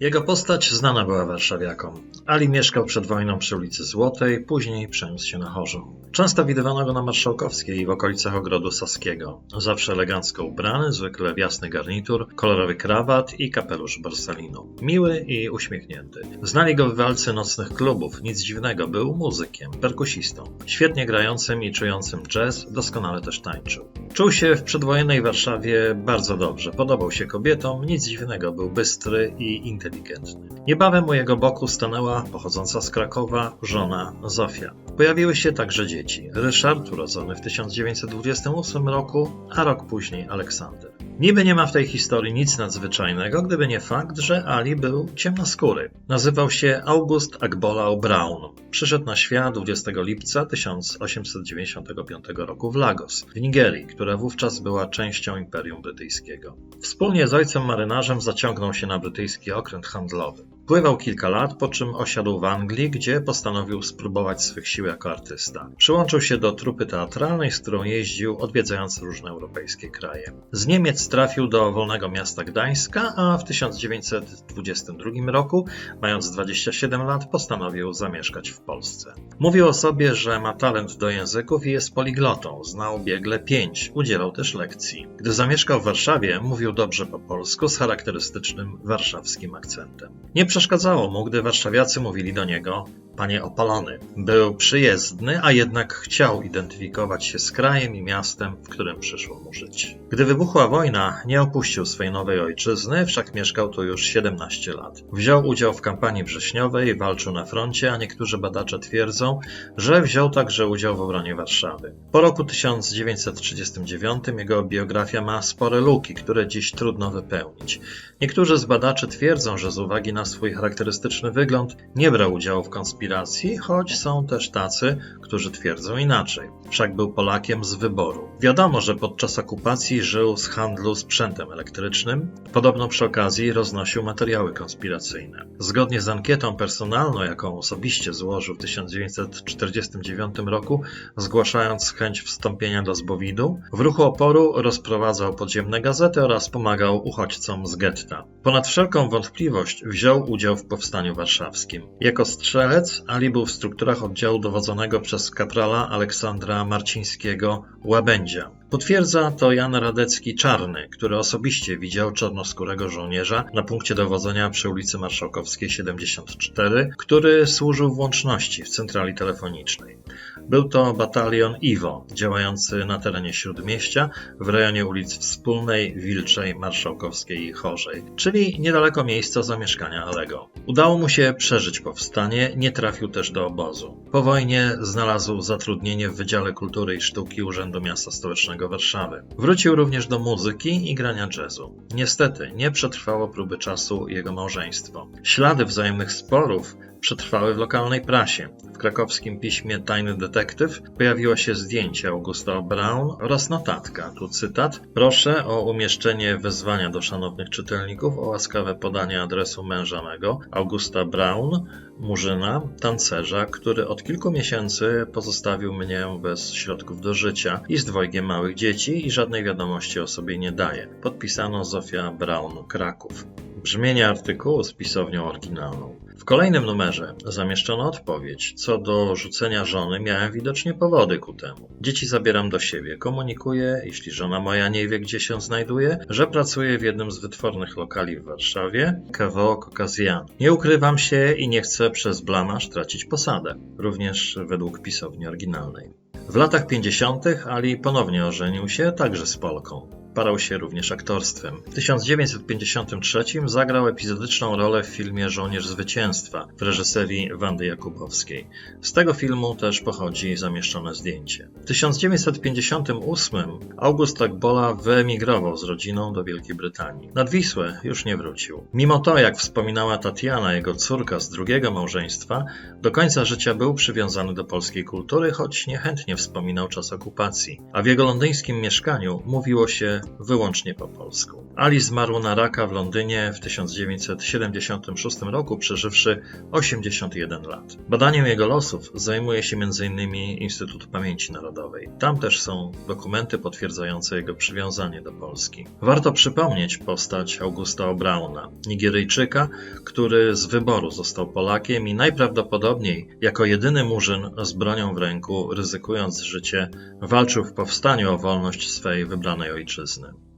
Jego postać znana była warszawiakom. Ali mieszkał przed wojną przy ulicy Złotej, później przeniósł się na Chorzą. Często widywano go na Marszałkowskiej i w okolicach Ogrodu Saskiego. Zawsze elegancko ubrany, zwykle w jasny garnitur, kolorowy krawat i kapelusz borsalinu. Miły i uśmiechnięty. Znali go wywalcy nocnych klubów, nic dziwnego, był muzykiem, perkusistą. Świetnie grającym i czującym jazz, doskonale też tańczył. Czuł się w przedwojennej Warszawie bardzo dobrze, podobał się kobietom, nic dziwnego, był bystry i inteligentny. Niebawem u jego boku stanęła, pochodząca z Krakowa, żona Zofia. Pojawiły się także dzieci. Ryszard, urodzony w 1928 roku, a rok później Aleksander. Niby nie ma w tej historii nic nadzwyczajnego, gdyby nie fakt, że Ali był ciemnoskóry. Nazywał się August Agbolau Brown. Przyszedł na świat 20 lipca 1895 roku w Lagos, w Nigerii, która wówczas była częścią Imperium Brytyjskiego. Wspólnie z ojcem marynarzem zaciągnął się na brytyjski okręt handlowy. Pływał kilka lat, po czym osiadł w Anglii, gdzie postanowił spróbować swych sił jako artysta. Przyłączył się do trupy teatralnej, z którą jeździł, odwiedzając różne europejskie kraje. Z Niemiec trafił do wolnego miasta Gdańska, a w 1922 roku, mając 27 lat, postanowił zamieszkać w Polsce. Mówił o sobie, że ma talent do języków i jest poliglotą, znał biegle pięć, udzielał też lekcji. Gdy zamieszkał w Warszawie, mówił dobrze po polsku z charakterystycznym warszawskim akcentem. Nie przeszkadzało mu, gdy warszawiacy mówili do niego panie opalony. Był przyjezdny, a jednak chciał identyfikować się z krajem i miastem, w którym przyszło mu żyć. Gdy wybuchła wojna, nie opuścił swej nowej ojczyzny, wszak mieszkał tu już 17 lat. Wziął udział w kampanii wrześniowej, walczył na froncie, a niektórzy badacze twierdzą, że wziął także udział w obronie Warszawy. Po roku 1939 jego biografia ma spore luki, które dziś trudno wypełnić. Niektórzy z badaczy twierdzą, że z uwagi na swój charakterystyczny wygląd nie brał udziału w konspiracji, choć są też tacy, którzy twierdzą inaczej. Wszak był Polakiem z wyboru. Wiadomo, że podczas okupacji żył z handlu sprzętem elektrycznym, podobno przy okazji roznosił materiały konspiracyjne. Zgodnie z ankietą personalną, jaką osobiście złożył w 1949 roku, zgłaszając chęć wstąpienia do Zbowidu, w ruchu oporu rozprowadzał podziemne gazety oraz pomagał uchodźcom z getta. Ponad wszelką wątpliwość wziął udział w powstaniu warszawskim. Jako strzelec Ali był w strukturach oddziału dowodzonego przez kaprala Aleksandra Marcińskiego Łabędzia. Potwierdza to Jan Radecki Czarny, który osobiście widział czarnoskórego żołnierza na punkcie dowodzenia przy ulicy Marszałkowskiej 74, który służył w łączności w centrali telefonicznej. Był to batalion IWO, działający na terenie Śródmieścia, w rejonie ulic Wspólnej, Wilczej, Marszałkowskiej i Chorzej, czyli niedaleko miejsca zamieszkania Alego. Udało mu się przeżyć powstanie, nie trafił też do obozu. Po wojnie znalazł zatrudnienie w Wydziale Kultury i Sztuki Urzędu Miasta Stołecznego Warszawy. Wrócił również do muzyki i grania jazzu. Niestety nie przetrwało próby czasu jego małżeństwo. Ślady wzajemnych sporów przetrwały w lokalnej prasie. W krakowskim piśmie Tajny Detektyw pojawiło się zdjęcie Augusta Brown oraz notatka. Tu cytat. Proszę o umieszczenie wezwania do szanownych czytelników o łaskawe podanie adresu męża mego, Augusta Brown, murzyna, tancerza, który od kilku miesięcy pozostawił mnie bez środków do życia i z dwojgiem małych dzieci i żadnej wiadomości o sobie nie daje. Podpisano Zofia Brown, Kraków. Brzmienie artykułu z pisownią oryginalną. W kolejnym numerze zamieszczono odpowiedź. Co do rzucenia żony, miałem widocznie powody ku temu. Dzieci zabieram do siebie. Komunikuję, jeśli żona moja nie wie, gdzie się znajduje, że pracuję w jednym z wytwornych lokali w Warszawie, KWO Caucasian. Nie ukrywam się i nie chcę przez blamaż tracić posadę. Również według pisowni oryginalnej. W latach 50. Ali ponownie ożenił się także z Polką. Parał się również aktorstwem. W 1953 zagrał epizodyczną rolę w filmie Żołnierz Zwycięstwa w reżyserii Wandy Jakubowskiej. Z tego filmu też pochodzi zamieszczone zdjęcie. W 1958 August Agbola wyemigrował z rodziną do Wielkiej Brytanii. Nad Wisłę już nie wrócił. Mimo to, jak wspominała Tatiana, jego córka z drugiego małżeństwa, do końca życia był przywiązany do polskiej kultury, choć niechętnie wspominał czas okupacji. A w jego londyńskim mieszkaniu mówiło się wyłącznie po polsku. Ali zmarł na raka w Londynie w 1976 roku, przeżywszy 81 lat. Badaniem jego losów zajmuje się m.in. Instytut Pamięci Narodowej. Tam też są dokumenty potwierdzające jego przywiązanie do Polski. Warto przypomnieć postać Augusta O'Brauna, Nigeryjczyka, który z wyboru został Polakiem i najprawdopodobniej jako jedyny murzyn z bronią w ręku, ryzykując życie, walczył w powstaniu o wolność swej wybranej ojczyzny. listening.